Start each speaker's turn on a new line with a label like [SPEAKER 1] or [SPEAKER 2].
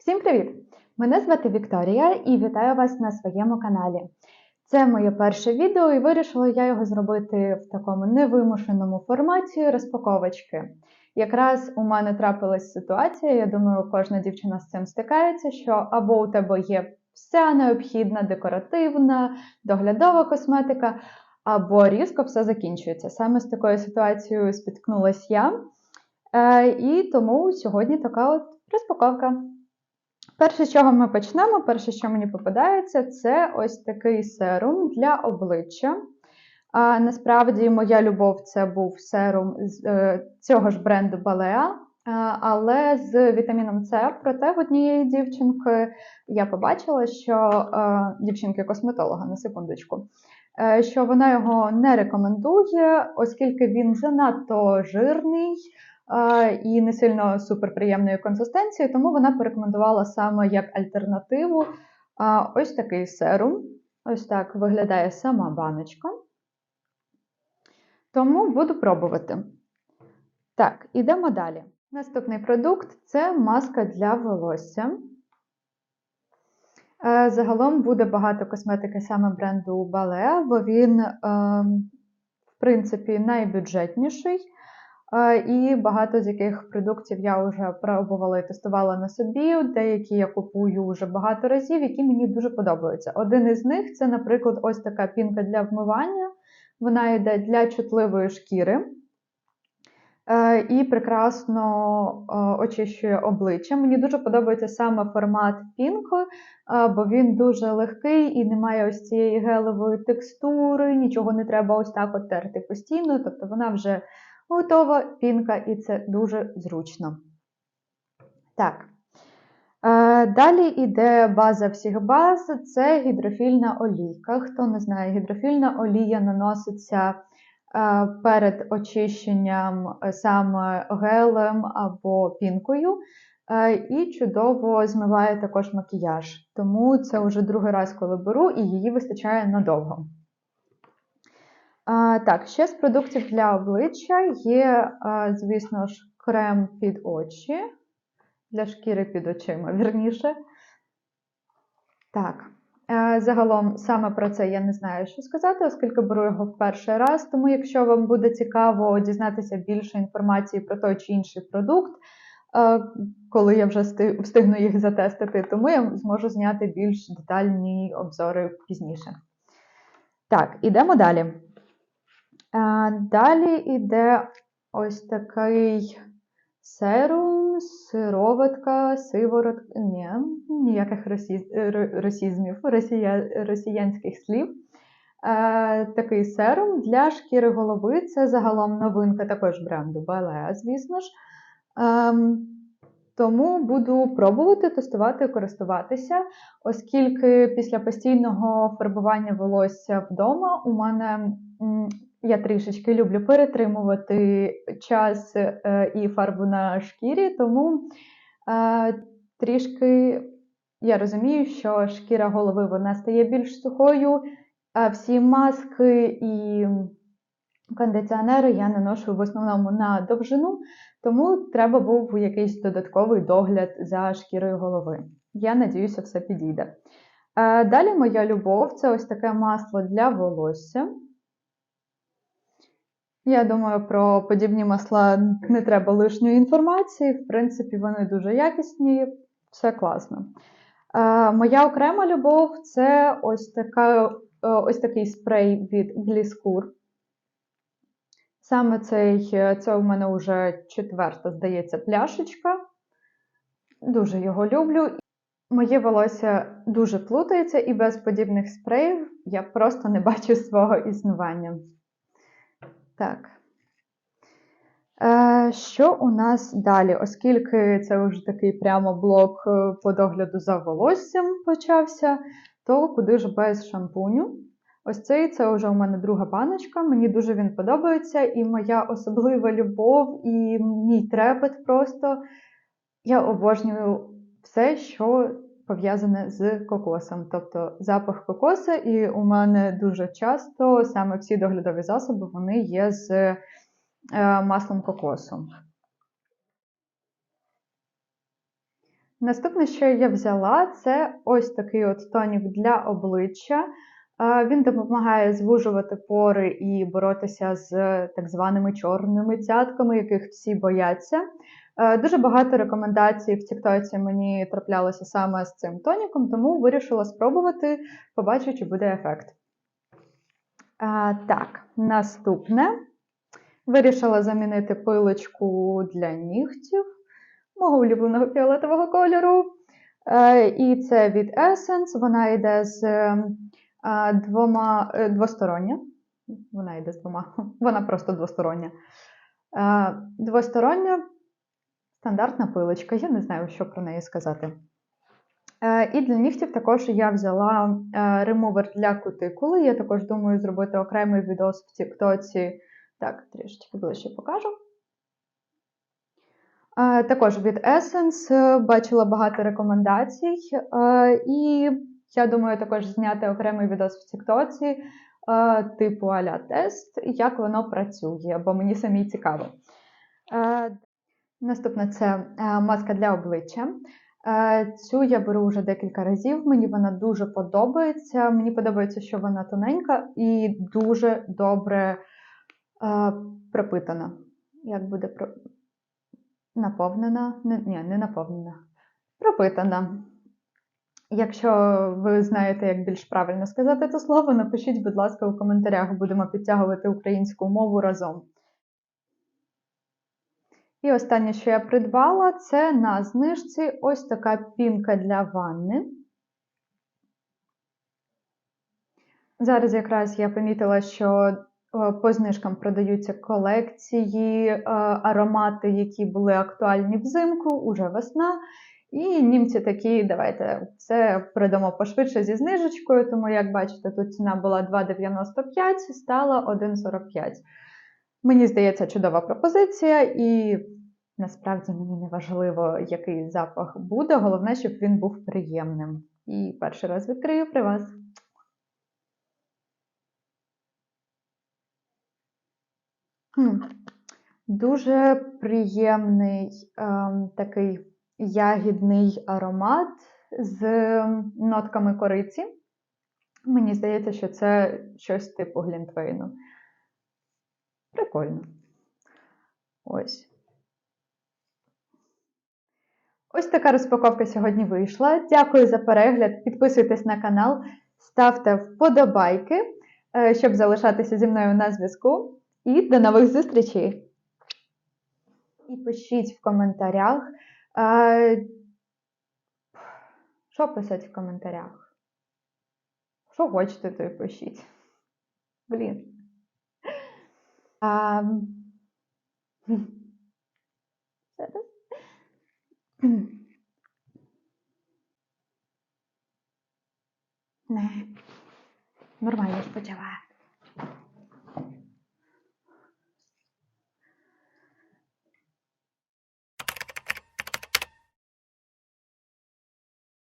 [SPEAKER 1] Всім привіт! Мене звати Вікторія і вітаю вас на своєму каналі. Це моє перше відео, і вирішила я його зробити в такому невимушеному форматі розпаковочки. Якраз у мене трапилась ситуація, я думаю, кожна дівчина з цим стикається, що або у тебе є вся необхідна декоративна, доглядова косметика, або різко все закінчується. Саме з такою ситуацією спіткнулася я. Е, і тому сьогодні така от розпаковка. Перше, з чого ми почнемо, перше, що мені попадається, це ось такий серум для обличчя. А, Насправді, моя любов це був серум з е, цього ж бренду Balea, але з вітаміном С. Проте в однієї дівчинки я побачила, що е, дівчинки-косметолога на секундочку, е, що вона його не рекомендує, оскільки він занадто жирний і не сильно суперприємної консистенції, тому вона порекомендувала саме як альтернативу ось такий серум. Ось так виглядає сама баночка. Тому буду пробувати. Так, ідемо далі. Наступний продукт це маска для волосся. Е, загалом буде багато косметики саме бренду Balea, бо він, ем, в принципі, найбюджетніший. І багато з яких продуктів я вже пробувала і тестувала на собі. Деякі я купую вже багато разів, які мені дуже подобаються. Один із них це, наприклад, ось така пінка для вмивання. Вона йде для чутливої шкіри е, і прекрасно е, очищує обличчя. Мені дуже подобається саме формат пінку, е, бо він дуже легкий і не має ось цієї гелевої текстури, нічого не треба ось так от терти постійно, тобто вона вже. Готова пінка, і це дуже зручно. Так. Е, далі йде база всіх баз, це гідрофільна олійка. Хто не знає, гідрофільна олія наноситься е, перед очищенням е, саме гелем або пінкою, і чудово змиває також макіяж. Тому це вже другий раз, коли беру, і її вистачає надовго. Так, ще з продуктів для обличчя є, звісно ж, крем під очі, для шкіри під очима, вірніше. Так, загалом саме про це я не знаю, що сказати, оскільки беру його в перший раз. Тому, якщо вам буде цікаво дізнатися більше інформації про той чи інший продукт, коли я вже встигну їх затестити, тому я зможу зняти більш детальні обзори пізніше. Так, ідемо далі. Далі йде ось такий серум, сироватка, сиворотка, ні, ніяких росізмів, росія, росіянських слів. Такий серум для шкіри голови. Це загалом новинка також бренду Balea, звісно ж. Е, тому буду пробувати тестувати користуватися, оскільки після постійного фарбування волосся вдома у мене я трішечки люблю перетримувати час е, і фарбу на шкірі, тому е, трішки я розумію, що шкіра голови вона стає більш сухою, а всі маски і кондиціонери я наношу в основному на довжину, тому треба був якийсь додатковий догляд за шкірою голови. Я надіюся, все підійде. Е, далі моя любов це ось таке масло для волосся. Я думаю, про подібні масла не треба лишньої інформації. В принципі, вони дуже якісні, все класно. Е, Моя окрема любов це ось така, е, ось такий спрей від Gliscour. Саме цей, це у мене вже четверта, здається, пляшечка. Дуже його люблю. Моє волосся дуже плутається, і без подібних спреїв я просто не бачу свого існування. Так. Е, Що у нас далі? Оскільки це вже такий прямо блок е, по догляду за волоссям почався, то куди ж без шампуню? Ось цей це вже у мене друга баночка. Мені дуже він подобається, і моя особлива любов, і мій трепет просто. Я обожнюю все, що пов'язане з кокосом, тобто запах кокоса, і у мене дуже часто саме всі доглядові засоби вони є з е, маслом кокосу. Наступне, що я взяла, це ось такий от тонік для обличчя. Е, Він допомагає звужувати пори і боротися з так званими чорними цятками, яких всі бояться. Е, Дуже багато рекомендацій в Тіктоці мені траплялося саме з цим тоніком, тому вирішила спробувати, побачу, чи буде ефект. А, так, наступне. Вирішила замінити пилочку для нігтів мого улюбленого фіолетового кольору. Е, і це від Essence. Вона йде з е, двома е, двостороння. Вона йде з двома, вона просто двостороння. Е, Двостороння стандартна пилочка. Я не знаю, що про неї сказати. Е, І для нігтів також я взяла е, ремувер для кутикули. Я також думаю зробити окремий відос в Тіктоці. Так, трішечки ближче покажу. Е, Також від Essence бачила багато рекомендацій, і я думаю також зняти окремий відос в Тіктоці, типу аля тест, як воно працює, бо мені самі цікаво. Наступне це е, маска для обличчя. Е, Цю я беру вже декілька разів. Мені вона дуже подобається. Мені подобається, що вона тоненька і дуже добре е, пропитана. Як буде наповнена? Не, ні, не наповнена. Пропитана. Якщо ви знаєте, як більш правильно сказати це слово, напишіть, будь ласка, у коментарях. Будемо підтягувати українську мову разом. І останнє, що я придбала, це на знижці ось така пінка для ванни. Зараз якраз я помітила, що е, по знижкам продаються колекції, е, аромати, які були актуальні взимку, уже весна. І німці такі, давайте це продамо пошвидше зі знижечкою, тому, як бачите, тут ціна була 2,95, стала 1,45. Мені здається, чудова пропозиція, і насправді мені не важливо, який запах буде. Головне, щоб він був приємним. І перший раз відкрию при вас. Хм. Дуже приємний ем, такий ягідний аромат з нотками кориці. Мені здається, що це щось типу глінтвейну. Прикольно. Ось. Ось така розпаковка сьогодні вийшла. Дякую за перегляд. Підписуйтесь на канал, ставте вподобайки, е, щоб залишатися зі мною на зв'язку. І до нових зустрічей! І пишіть в коментарях. е, Що писати в коментарях? Що хочете, то й пишіть. Блін. А... Зараз. Не. Нормально ж почала.